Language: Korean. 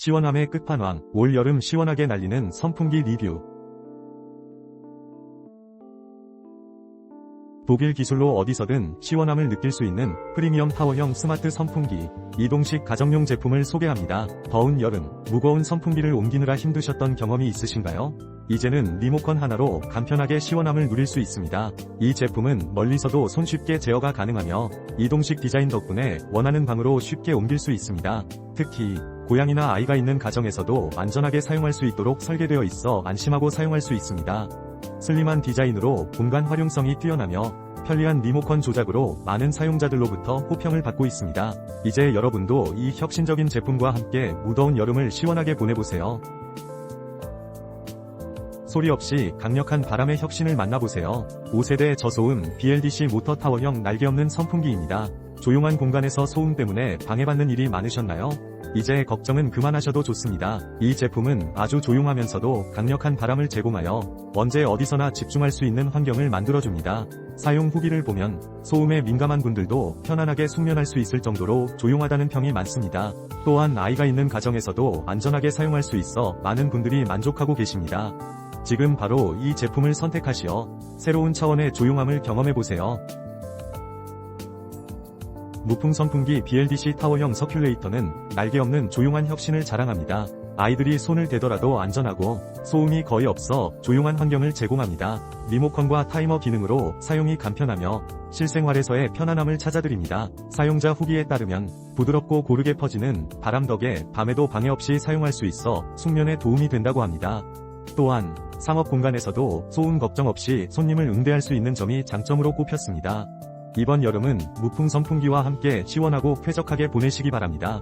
시원함의 끝판왕, 올 여름 시원하게 날리는 선풍기 리뷰. 독일 기술로 어디서든 시원함을 느낄 수 있는 프리미엄 타워형 스마트 선풍기, 이동식 가정용 제품을 소개합니다. 더운 여름, 무거운 선풍기를 옮기느라 힘드셨던 경험이 있으신가요? 이제는 리모컨 하나로 간편하게 시원함을 누릴 수 있습니다. 이 제품은 멀리서도 손쉽게 제어가 가능하며 이동식 디자인 덕분에 원하는 방으로 쉽게 옮길 수 있습니다. 특히 고양이나 아이가 있는 가정에서도 안전하게 사용할 수 있도록 설계되어 있어 안심하고 사용할 수 있습니다. 슬림한 디자인으로 공간 활용성이 뛰어나며 편리한 리모컨 조작으로 많은 사용자들로부터 호평을 받고 있습니다. 이제 여러분도 이 혁신적인 제품과 함께 무더운 여름을 시원하게 보내보세요. 소리 없이 강력한 바람의 혁신을 만나보세요. 5세대 저소음 BLDC 모터 타워형 날개 없는 선풍기입니다. 조용한 공간에서 소음 때문에 방해받는 일이 많으셨나요? 이제 걱정은 그만하셔도 좋습니다. 이 제품은 아주 조용하면서도 강력한 바람을 제공하여 언제 어디서나 집중할 수 있는 환경을 만들어줍니다. 사용 후기를 보면 소음에 민감한 분들도 편안하게 숙면할 수 있을 정도로 조용하다는 평이 많습니다. 또한 아이가 있는 가정에서도 안전하게 사용할 수 있어 많은 분들이 만족하고 계십니다. 지금 바로 이 제품을 선택하시어 새로운 차원의 조용함을 경험해보세요. 무풍 선풍기 BLDC 타워형 서큘레이터는 날개 없는 조용한 혁신을 자랑합니다. 아이들이 손을 대더라도 안전하고 소음이 거의 없어 조용한 환경을 제공합니다. 리모컨과 타이머 기능으로 사용이 간편하며 실생활에서의 편안함을 찾아드립니다. 사용자 후기에 따르면 부드럽고 고르게 퍼지는 바람 덕에 밤에도 방해 없이 사용할 수 있어 숙면에 도움이 된다고 합니다. 또한 상업 공간에서도 소음 걱정 없이 손님을 응대할 수 있는 점이 장점으로 꼽혔습니다. 이번 여름은 무풍 선풍기와 함께 시원하고 쾌적하게 보내시기 바랍니다.